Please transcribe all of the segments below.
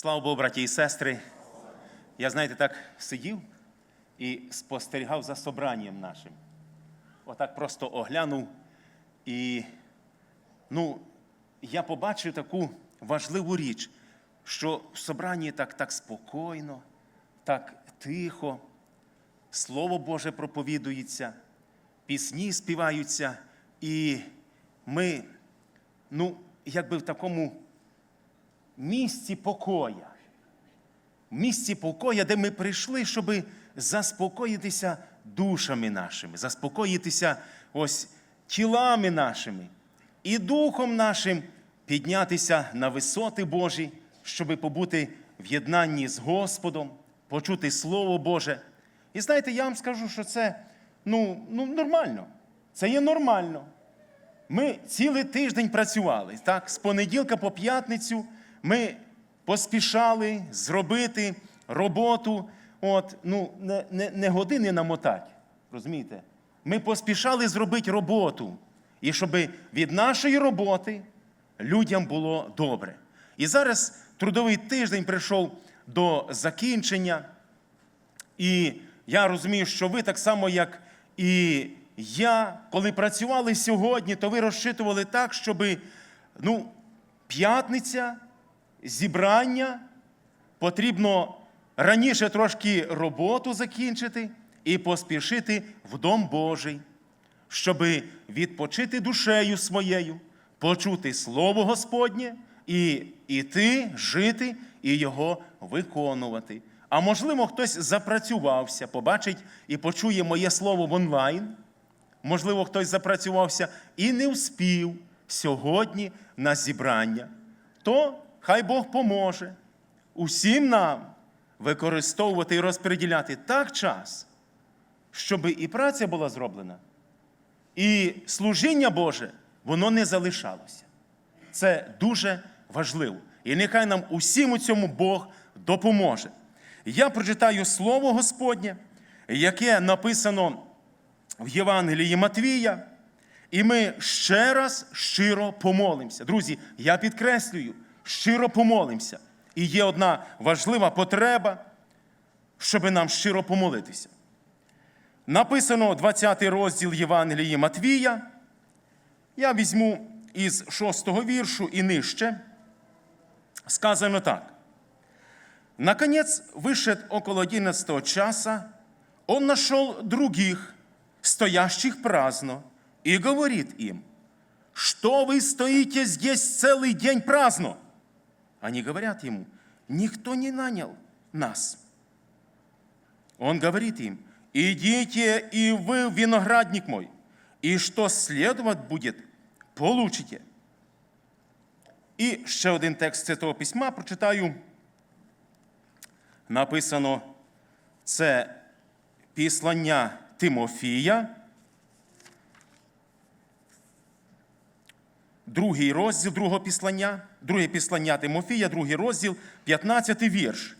Слава Богу, браті і сестри. Я, знаєте, так сидів і спостерігав за собранням нашим. Отак просто оглянув. І ну, я побачив таку важливу річ, що в собранні так, так спокійно, так тихо, Слово Боже проповідується, пісні співаються, і ми, ну, якби в такому місці покоя. Місці покоя, де ми прийшли, щоб заспокоїтися душами нашими, заспокоїтися ось тілами нашими і духом нашим піднятися на висоти Божі, щоб побути в єднанні з Господом, почути Слово Боже. І знаєте, я вам скажу, що це ну, ну, нормально. Це є нормально. Ми цілий тиждень працювали. Так? З понеділка по п'ятницю ми поспішали зробити роботу. От, ну, не, не, не години намотати. Розумієте? Ми поспішали зробити роботу. І щоб від нашої роботи людям було добре. І зараз трудовий тиждень прийшов до закінчення. І я розумію, що ви так само, як і я, коли працювали сьогодні, то ви розчитували так, щоб ну, п'ятниця, зібрання, потрібно раніше трошки роботу закінчити і поспішити в Дом Божий, щоб відпочити душею своєю, почути Слово Господнє і іти, жити і його виконувати. А можливо, хтось запрацювався, побачить і почує моє слово в онлайн. Можливо, хтось запрацювався і не вспів сьогодні на зібрання. То хай Бог поможе усім нам використовувати і розподіляти так час, щоб і праця була зроблена, і служіння Боже, воно не залишалося. Це дуже важливо. І нехай нам усім у цьому Бог допоможе. Я прочитаю Слово Господнє, яке написано в Євангелії Матвія, і ми ще раз щиро помолимося. Друзі, я підкреслюю, щиро помолимося. І є одна важлива потреба, щоб нам щиро помолитися. Написано 20 розділ Євангелії Матвія. Я візьму із 6 віршу і нижче. Сказано так. Наконец, вышед около 11 часа, он нашел других, стоящих праздно, и говорит им, что вы стоите здесь целый день праздно? Они говорят ему, никто не нанял нас. Он говорит им, идите и вы виноградник мой, и что следовать будет, получите. І ще один текст Святого Письма прочитаю. Написано це післання Тимофія, другий розділ другого післання, друге післання Тимофія, другий розділ, 15 вірш.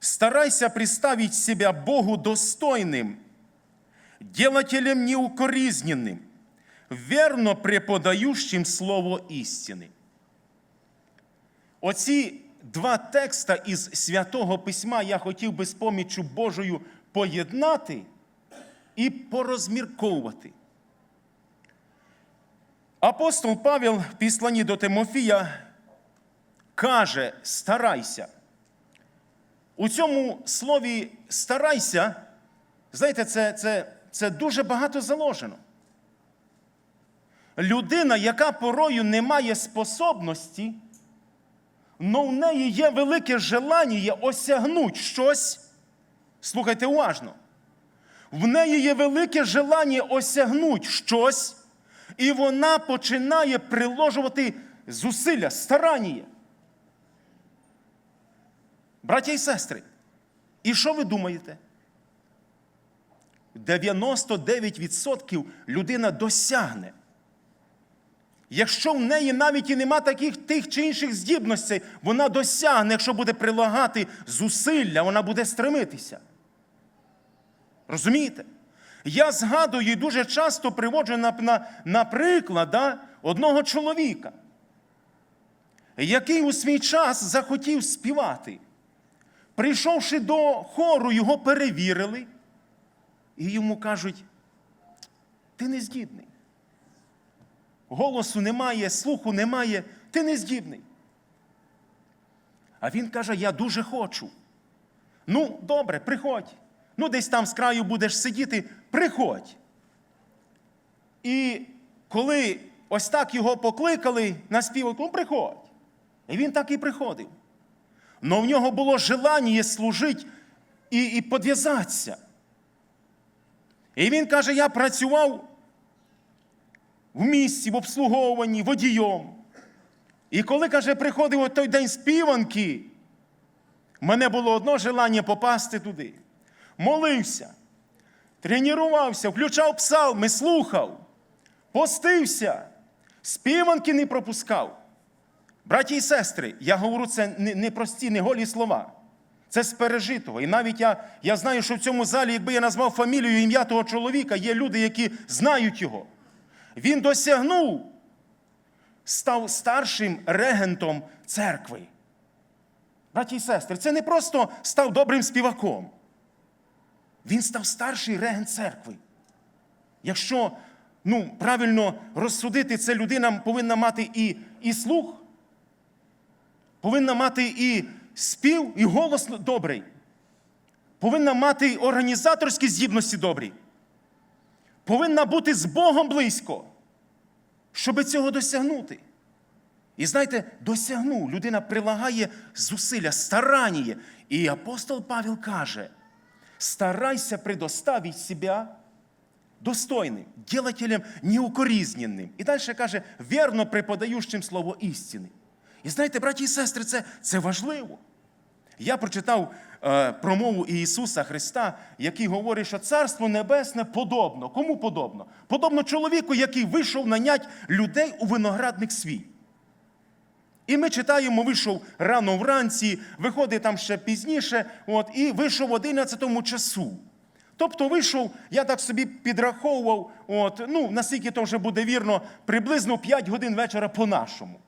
Старайся представить себя Богу достойным, делателем неукоризненным, верно преподающим Слово істини. Оці два текста із Святого Письма я хотів би з поміччю Божою поєднати і порозмірковувати. Апостол Павел в післанні до Тимофія каже: старайся. У цьому слові старайся, знаєте, це, це, це дуже багато заложено. Людина, яка порою не має способності, але в неї є велике желання осягнути щось. Слухайте уважно. В неї є велике желання осягнути щось, і вона починає приложувати зусилля, старання. Браття і сестри, і що ви думаєте? 99% людина досягне. Якщо в неї навіть і нема таких тих чи інших здібностей, вона досягне, якщо буде прилагати зусилля, вона буде стремитися. Розумієте? Я згадую і дуже часто приводжу на, на, на приклад да, одного чоловіка, який у свій час захотів співати. Прийшовши до хору, його перевірили, і йому кажуть: ти не здібний. Голосу немає, слуху немає, ти не здібний. А він каже: Я дуже хочу. Ну, добре, приходь. Ну, десь там з краю будеш сидіти, приходь. І коли ось так його покликали на співок, ну приходь. І він так і приходив. Но в нього було желання служити і, і подв'язатися. І він каже: я працював в місті, в обслуговуванні, водієм. І коли, каже, приходив той день співанки, в мене було одно желання попасти туди. Молився, тренувався, включав псалми, слухав, постився, співанки не пропускав. Браті і сестри, я говорю це не, прості, не голі слова. Це з пережитого. І навіть я, я знаю, що в цьому залі, якби я назвав фамілію ім'я того чоловіка, є люди, які знають його. Він досягнув, став старшим регентом церкви. Браті і сестри, це не просто став добрим співаком. Він став старший регент церкви. Якщо ну, правильно розсудити, це людина повинна мати і, і слух, повинна мати і спів, і голос добрий, повинна мати і організаторські здібності добрі, повинна бути з Богом близько, щоб цього досягнути. І знаєте, досягнув, людина прилагає зусилля, старання. І апостол Павел каже: старайся предоставить себя достойним, ділателем неукорізненним. І далі каже, вірно преподаючим слово істини. І знаєте, браті і сестри, це, це важливо. Я прочитав е, промову Ісуса Христа, який говорить, що Царство Небесне подобно. Кому подобно? Подобно чоловіку, який вийшов нанять людей у виноградник свій. І ми читаємо, вийшов рано вранці, виходить там ще пізніше, от, і вийшов в 11 часу. Тобто вийшов, я так собі підраховував, от, ну, наскільки то вже буде вірно, приблизно 5 годин вечора по-нашому.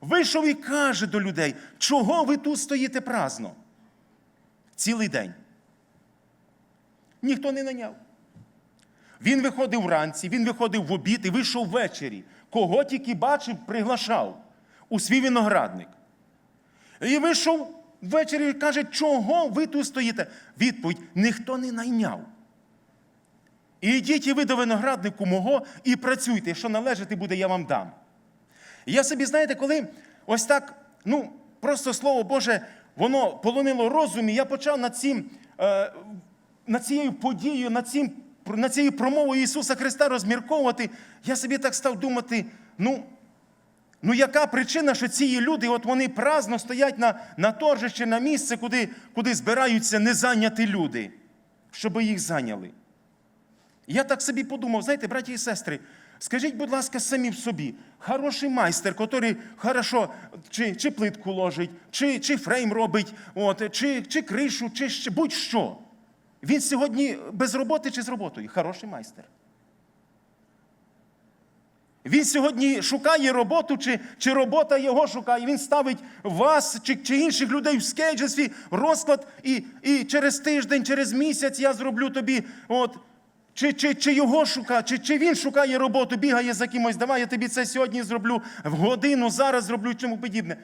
Вийшов і каже до людей, чого ви тут стоїте праздно? Цілий день. Ніхто не наняв. Він виходив вранці, він виходив в обід і вийшов ввечері. Кого тільки бачив, приглашав у свій виноградник. І вийшов ввечері і каже, чого ви тут стоїте? Відповідь: ніхто не найняв. І йдіть і ви до винограднику мого і працюйте, що належати буде, я вам дам. Я собі, знаєте, коли ось так, ну, просто Слово Боже, воно полонило розум, і я почав над цим, е, над цією подією, над, цим, над цією промовою Ісуса Христа розмірковувати, я собі так став думати, ну, ну яка причина, що ці люди, от вони праздно стоять на, на торжище, на місце, куди, куди збираються незайняті люди, щоб їх зайняли. Я так собі подумав, знаєте, браті і сестри, скажіть, будь ласка, самі в собі, хороший майстер, який хорошо чи, чи плитку ложить, чи, чи фрейм робить, от, чи, чи кришу, чи будь-що. Він сьогодні без роботи чи з роботою? Хороший майстер. Він сьогодні шукає роботу, чи, чи робота його шукає. Він ставить вас чи, чи інших людей в скейджі свій розклад, і, і через тиждень, через місяць я зроблю тобі. от, чи, чи, чи його шукає, чи, чи він шукає роботу, бігає за кимось, давай я тобі це сьогодні зроблю, в годину, зараз зроблю чому подібне.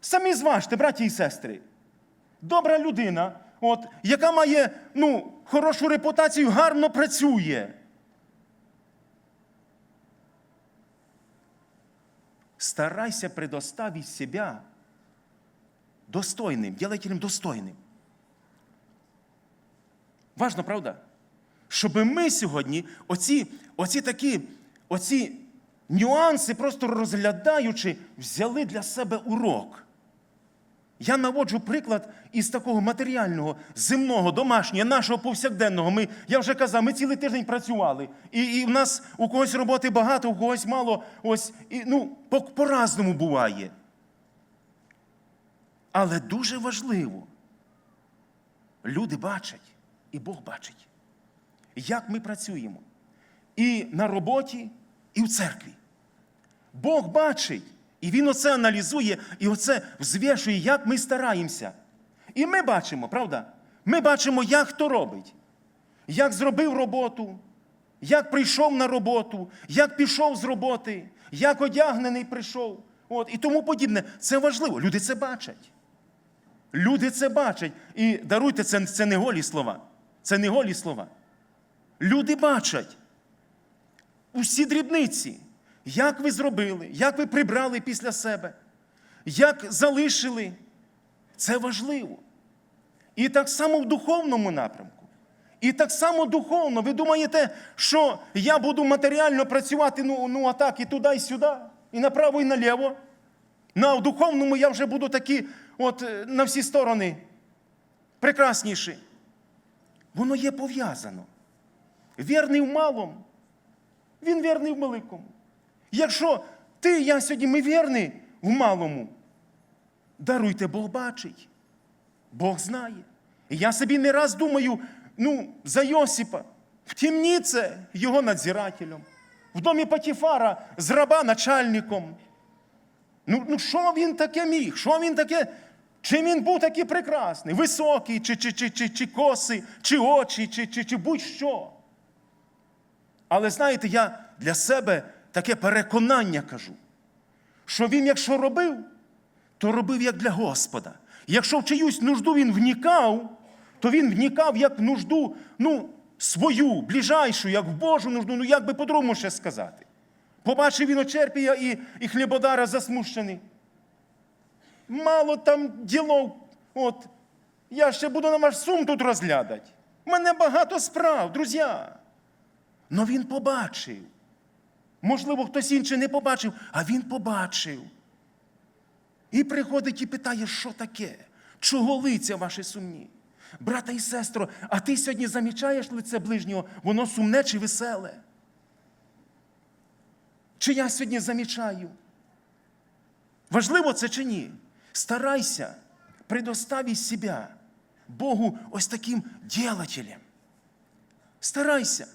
Самі зважте, браті і сестри. Добра людина, от, яка має ну, хорошу репутацію, гарно працює. Старайся предоставить себя достойним, делателем достойним. Важно, правда? Щоб ми сьогодні оці, оці такі оці нюанси, просто розглядаючи, взяли для себе урок. Я наводжу приклад із такого матеріального, земного, домашнього, нашого повсякденного. Ми, Я вже казав, ми цілий тиждень працювали. І і в нас у когось роботи багато, у когось мало. Ось, і, ну, по- По-разному буває. Але дуже важливо, люди бачать, і Бог бачить, як ми працюємо. І на роботі, і в церкві. Бог бачить, І він оце аналізує і оце взвішує, як ми стараємося. І ми бачимо, правда? Ми бачимо, як хто робить, як зробив роботу, як прийшов на роботу, як пішов з роботи, як одягнений прийшов. От, і тому подібне. Це важливо. Люди це бачать. Люди це бачать. І даруйте, це, це не голі слова. Це не голі слова. Люди бачать усі дрібниці, як ви зробили, як ви прибрали після себе, як залишили. Це важливо. І так само в духовному напрямку. І так само духовно. Ви думаєте, що я буду матеріально працювати ну, ну а так, і туди, і сюди, і направо, і наліво. Ну, а в духовному я вже буду такі, от е, на всі сторони прекрасніші. Воно є пов'язано. Вірний в малому, він вірний в великому. Якщо ти, я сьогодні ми вірні в малому, даруйте, Бог бачить. Бог знає. І я собі не раз думаю, ну, за Йосипа, в тімніце його надзирателем, в домі Патіфара з раба начальником. Ну, ну що він таке міг? Що він таке? Чи він був такий прекрасний, високий, чи, чи, чи, чи, чи коси, чи очі, чи, чи, чи будь-що. Але знаєте, я для себе таке переконання кажу, що він, якщо робив, то робив як для Господа. Якщо в чиюсь нужду він вникав, то він вникав як нужду, ну, свою, ближайшу, як в Божу нужду, ну як би по-другому ще сказати. Побачив він очерпія і, і хлібодара засмущений. Мало там ділов, от, я ще буду на ваш сум тут розглядати. У мене багато справ, друзі. Но він побачив. Можливо, хтось інший не побачив, а він побачив. І приходить і питає, що таке? Чого лиця ваші сумні? Брата і сестро, а ти сьогодні замічаєш лице ближнього, воно сумне чи веселе? Чи я сьогодні замічаю? Важливо це чи ні? Старайся, предостави себе Богу ось таким ділателем. Старайся.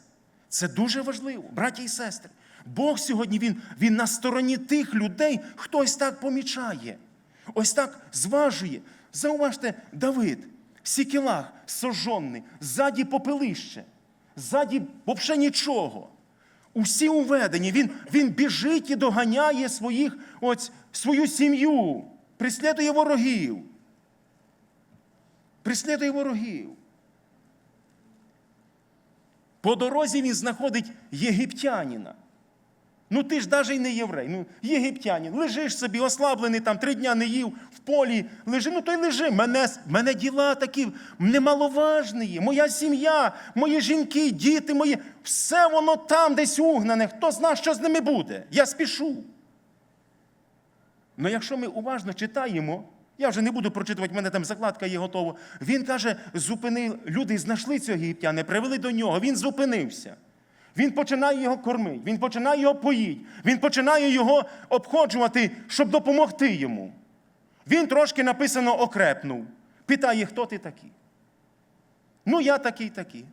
Це дуже важливо, браті і сестри. Бог сьогодні він, він на стороні тих людей, хто ось так помічає, ось так зважує. Зауважте, Давид, сікілах сожжений, ззаді попелище, ззаді взагалі нічого. Усі уведені, він, він біжить і доганяє своїх, ось, свою сім'ю, прислідує ворогів. Прислідує ворогів. По дорозі він знаходить єгиптянина. Ну ти ж навіть не єврей, ну єгиптянин. Лежиш собі, ослаблений там, три дня не їв, в полі лежи, ну то й лежи. Мене, мене діла такі немаловажні. Моя сім'я, мої жінки, діти мої, все воно там десь угнане. Хто зна, що з ними буде? Я спішу. Ну якщо ми уважно читаємо, я вже не буду прочитувати, в мене там закладка є готова. Він каже, зупинив, люди знайшли цього єгиптяни, привели до нього, він зупинився. Він починає його кормити, він починає його поїти, він починає його обходжувати, щоб допомогти йому. Він трошки написано окрепнув. Питає, хто ти такий? Ну, я такий такий.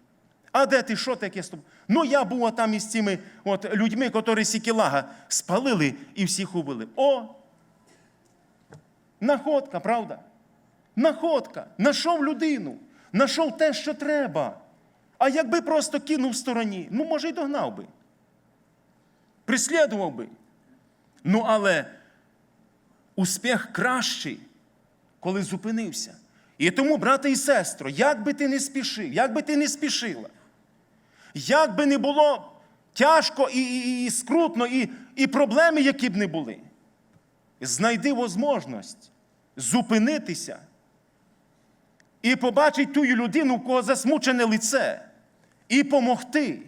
А де ти, що таке? Ну, я був там із цими от, людьми, які сікілага спалили і всіх убили. О! Находка, правда? Находка. Нашов людину, нашов те, що треба. А якби просто кинув в стороні, ну, може, й догнав би. Прислідував би. Ну, але успіх кращий, коли зупинився. І тому, брате і сестро, як би ти не спішив, як би ти не спішила, як би не було тяжко і, і, і скрутно, і, і проблеми, які б не були, знайди можливість зупинитися і побачить ту людину, у кого засмучене лице, і помогти.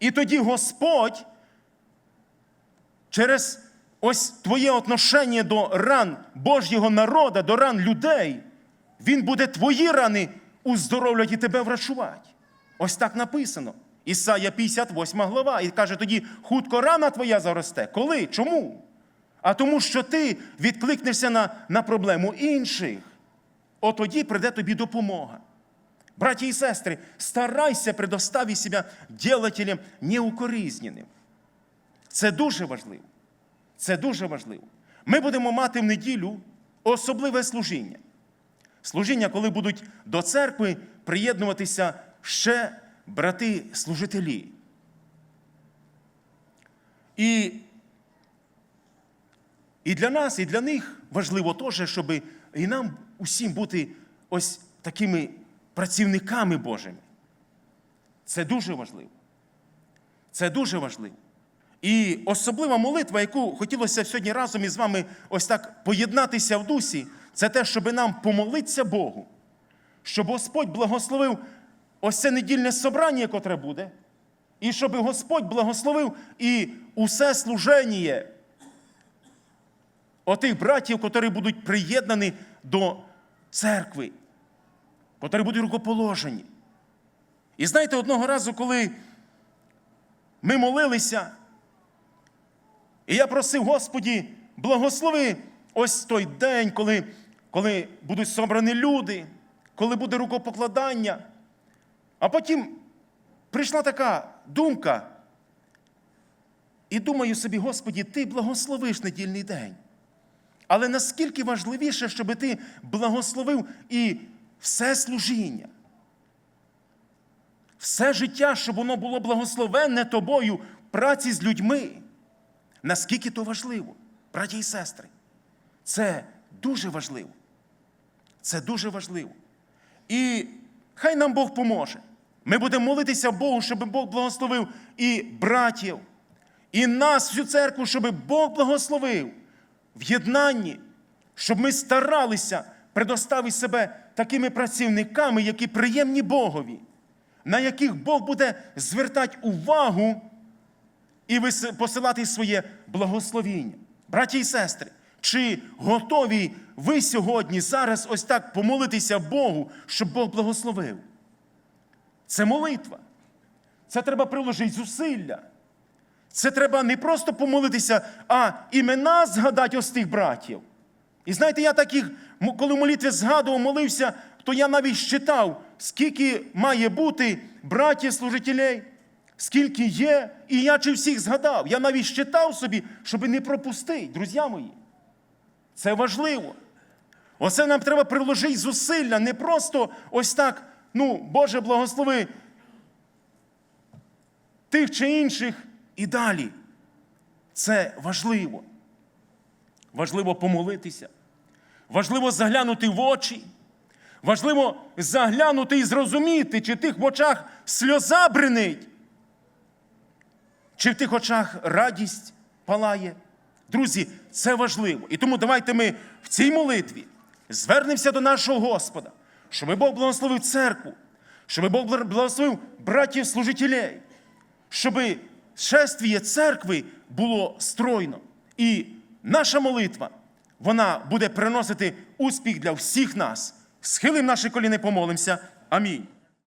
І тоді Господь через ось твоє отношення до ран Божого народу, до ран людей, Він буде твої рани уздоровлювати і тебе врачувати. Ось так написано. Ісая 58 глава. І каже тоді, хутко рана твоя заросте. Коли? Чому? А тому, що ти відкликнешся на, на проблему інших. От тоді прийде тобі допомога. Браті і сестри, старайся предоставити себе ділателем неукоризненим. Це дуже важливо. Це дуже важливо. ми будемо мати в неділю особливе служіння. Служіння, коли будуть до церкви приєднуватися ще брати-служителі. І, і для нас, і для них важливо теж, щоб і нам усім бути ось такими працівниками Божими. Це дуже важливо. Це дуже важливо. І особлива молитва, яку хотілося сьогодні разом із вами ось так поєднатися в дусі, це те, щоб нам помолитися Богу, щоб Господь благословив ось це недільне собрання, котре буде, і щоб Господь благословив і усе служення отих братів, котрі будуть приєднані до церкви, котрі будуть рукоположені. І знаєте, одного разу, коли ми молилися, і я просив, Господі, благослови ось той день, коли, коли будуть собрані люди, коли буде рукопокладання. А потім прийшла така думка. І думаю собі, Господі, ти благословиш недільний день. Але наскільки важливіше, щоб ти благословив і все служіння, все життя, щоб воно було благословенне тобою в праці з людьми. Наскільки то важливо, браті і сестри, це дуже важливо. Це дуже важливо. І хай нам Бог поможе. Ми будемо молитися Богу, щоб Бог благословив і братів, і нас, всю церкву, щоб Бог благословив в єднанні, щоб ми старалися предоставити себе такими працівниками, які приємні Богові, на яких Бог буде звертати увагу і посилати своє благословіння. Браті і сестри, чи готові ви сьогодні зараз ось так помолитися Богу, щоб Бог благословив? Це молитва. Це треба приложити зусилля. Це треба не просто помолитися, а імена згадати ось тих братів. І знаєте, я таких, коли в молитві згадував, молився, то я навіть считав, скільки має бути братів служителей, скільки є, і я чи всіх згадав. Я навіть считав собі, щоб не пропустити, друзі мої. Це важливо. Оце нам треба приложити зусилля, не просто ось так, ну, Боже, благослови тих чи інших і далі. Це важливо. Важливо помолитися. Важливо заглянути в очі. Важливо заглянути і зрозуміти, чи в тих очах сльоза бренить, чи в тих очах радість палає. Друзі, це важливо. І тому давайте ми в цій молитві звернемося до нашого Господа, щоб Бог благословив церкву, щоб Бог благословив братів служителей, щоб шествіє церкви було стройно. І наша молитва, вона буде приносити успіх для всіх нас. Схилим наші коліни, помолимося. Амінь.